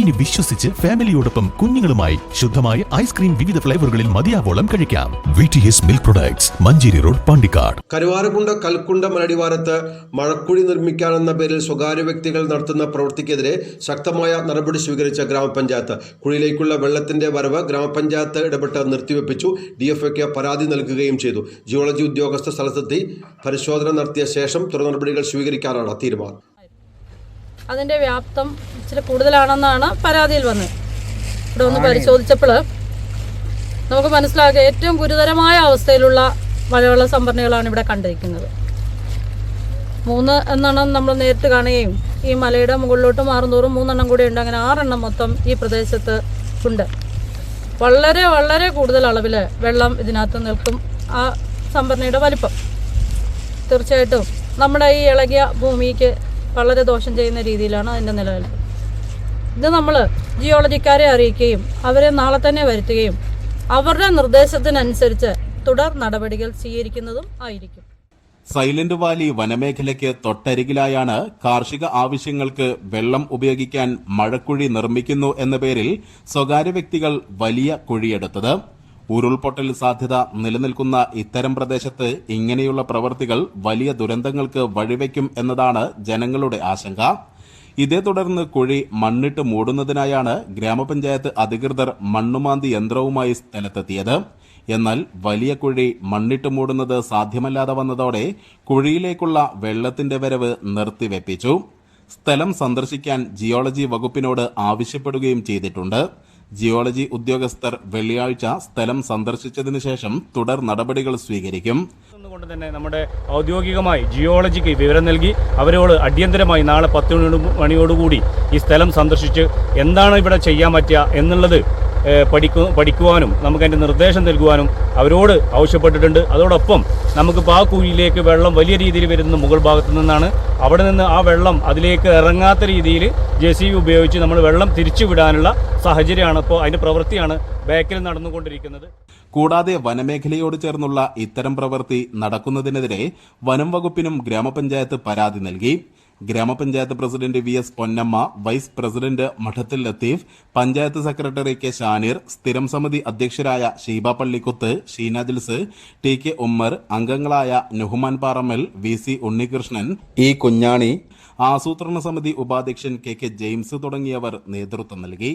ഇനി വിശ്വസിച്ച് ഫാമിലിയോടൊപ്പം കുഞ്ഞുങ്ങളുമായി ശുദ്ധമായ ഐസ്ക്രീം വിവിധ ഫ്ലേവറുകളിൽ മതിയാവോളം കഴിക്കാം. V T S milk products Manjeri road Pandikkad. Karuvarakundu Kalkunda മലടിവാരത്ത് മഴക്കുഴി നിർമ്മിക്കാനെന്ന പേരിൽ സ്വകാര്യ വ്യക്തികൾ നടത്തുന്ന പ്രവൃത്തിക്കെതിരെ ശക്തമായ നടപടി സ്വീകരിച്ച ഗ്രാമപഞ്ചായത്ത്. കുഴിയിലേക്കുള്ള വെള്ളത്തിന്റെ വരവ് ഗ്രാമപഞ്ചായത്ത് ഇടപെട്ട് നിർത്തിവെപ്പിച്ചു. ഡി എഫ് എക്ക് പരാതി നൽകുകയും ചെയ്തു. ജിയോളജി ഉദ്യോഗസ്ഥ സ്ഥലത്തെത്തി പരിശോധന നടത്തിയ ശേഷം തുടർ നടപടികൾ സ്വീകരിക്കാനാണ് തീരുമാനം. അതിന്റെ വ്യാപ്തം ഇച്ചിരി കൂടുതലാണെന്നാണ് പരാതിയിൽ വന്നത്. ഇവിടെ ഒന്ന് പരിശോധിച്ചപ്പോൾ നമുക്ക് മനസ്സിലാക്കുക ഏറ്റവും ഗുരുതരമായ അവസ്ഥയിലുള്ള മഴവെള്ള സംഭരണികളാണ് ഇവിടെ കണ്ടിരിക്കുന്നത്. മൂന്ന് എണ്ണം നമ്മൾ നേരിട്ട് കാണുകയും ഈ മലയുടെ മുകളിലോട്ട് മാറുന്തോറും മൂന്നെണ്ണം കൂടി ഉണ്ട്. അങ്ങനെ ആറെണ്ണം മൊത്തം ഈ പ്രദേശത്ത് ഉണ്ട്. വളരെ വളരെ കൂടുതൽ അളവിൽ വെള്ളം ഇതിനകത്ത് നിൽക്കും ആ സംഭരണിയുടെ വലിപ്പം. തീർച്ചയായിട്ടും നമ്മുടെ ഈ ഇളകിയ ഭൂമിക്ക് വളരെ ദോഷം ചെയ്യുന്ന രീതിയിലാണ് അതിന്റെ നിലനിൽപ്പ്. ഇത് നമ്മൾ ജിയോളജിക്കാരെ അറിയിക്കുകയും അവരെ നാളെ തന്നെ വരുത്തുകയും അവരുടെ നിർദ്ദേശത്തിനനുസരിച്ച് തുടർ നടപടികൾ സ്വീകരിക്കുന്നതും ആയിരിക്കും. സൈലന്റ് വാലി വനമേഖലയ്ക്ക് തൊട്ടരികിലായാണ് കാർഷിക ആവശ്യങ്ങൾക്ക് വെള്ളം ഉപയോഗിക്കാൻ മഴക്കുഴി നിർമ്മിക്കുന്നു എന്ന പേരിൽ സ്വകാര്യ വ്യക്തികൾ വലിയ കുഴിയെടുത്തത്. ഉരുൾപൊട്ടൽ സാധ്യത നിലനിൽക്കുന്ന ഇത്തരം പ്രദേശത്ത് ഇങ്ങനെയുള്ള പ്രവൃത്തികൾ വലിയ ദുരന്തങ്ങൾക്ക് വഴിവെക്കും എന്നതാണ് ജനങ്ങളുടെ ആശങ്ക. ഇതേ തുടർന്ന് കുഴി മണ്ണിട്ട് മൂടുന്നതിനായാണ് ഗ്രാമപഞ്ചായത്ത് അധികൃതർ മണ്ണുമാന്തി യന്ത്രവുമായി സ്ഥലത്തെത്തിയത്. എന്നാൽ വലിയ കുഴി മണ്ണിട്ട് മൂടുന്നത് സാധ്യമല്ലാതെ വന്നതോടെ കുഴിയിലേക്കുള്ള വെള്ളത്തിന്റെ വരവ് നിർത്തിവെപ്പിച്ചു. സ്ഥലം സന്ദർശിക്കാൻ ജിയോളജി വകുപ്പിനോട് ആവശ്യപ്പെടുകയും ചെയ്തിട്ടുണ്ട്. ജിയോളജി ഉദ്യോഗസ്ഥർ വെള്ളിയാഴ്ച സ്ഥലം സന്ദർശിച്ചതിനു ശേഷം തുടർ നടപടികൾ സ്വീകരിക്കും. കൊണ്ട് തന്നെ നമ്മുടെ ഔദ്യോഗികമായി ജിയോളജിക്ക് വിവരം നൽകി അവരോട് അടിയന്തരമായി നാളെ പത്ത് മണിയോട് മണിയോടുകൂടി ഈ സ്ഥലം സന്ദർശിച്ച് എന്താണ് ഇവിടെ ചെയ്യാൻ പറ്റുക എന്നുള്ളത് പഠിക്കു പഠിക്കുവാനും നമുക്കതിന്റെ നിർദ്ദേശം നൽകുവാനും അവരോട് ആവശ്യപ്പെട്ടിട്ടുണ്ട്. അതോടൊപ്പം നമുക്ക് ആ കുഴിയിലേക്ക് വെള്ളം വലിയ രീതിയിൽ വരുന്ന മുകൾ ഭാഗത്തു നിന്നാണ് അവിടെ നിന്ന് ആ വെള്ളം അതിലേക്ക് ഇറങ്ങാത്ത രീതിയിൽ ജെ സി ഉപയോഗിച്ച് നമ്മൾ വെള്ളം തിരിച്ചു വിടാനുള്ള സാഹചര്യമാണ് ഇപ്പോൾ അതിന്റെ പ്രവൃത്തിയാണ് ബാക്കിൽ നടന്നുകൊണ്ടിരിക്കുന്നത്. കൂടാതെ വനമേഖലയോട് ചേർന്നുള്ള ഇത്തരം പ്രവൃത്തി നടക്കുന്നതിനെതിരെ വനം വകുപ്പിനും ഗ്രാമപഞ്ചായത്ത് പരാതി നൽകി. Gramapanchayat president V S Ponnamma vice president Madathil Latheef panchayat secretary K Shaneer സ്ഥിരം സമിതി അധ്യക്ഷരായ ഷീബ പള്ളിക്കുത്ത് ഷീന ജിൽസ് ടി കെ ഉമ്മർ അംഗങ്ങളായ Nuhman Parammal V C Unnikrishnan E Kunhani ആസൂത്രണ സമിതി ഉപാധ്യക്ഷൻ കെ കെ ജെയിംസ് തുടങ്ങിയവർ നേതൃത്വം നൽകി.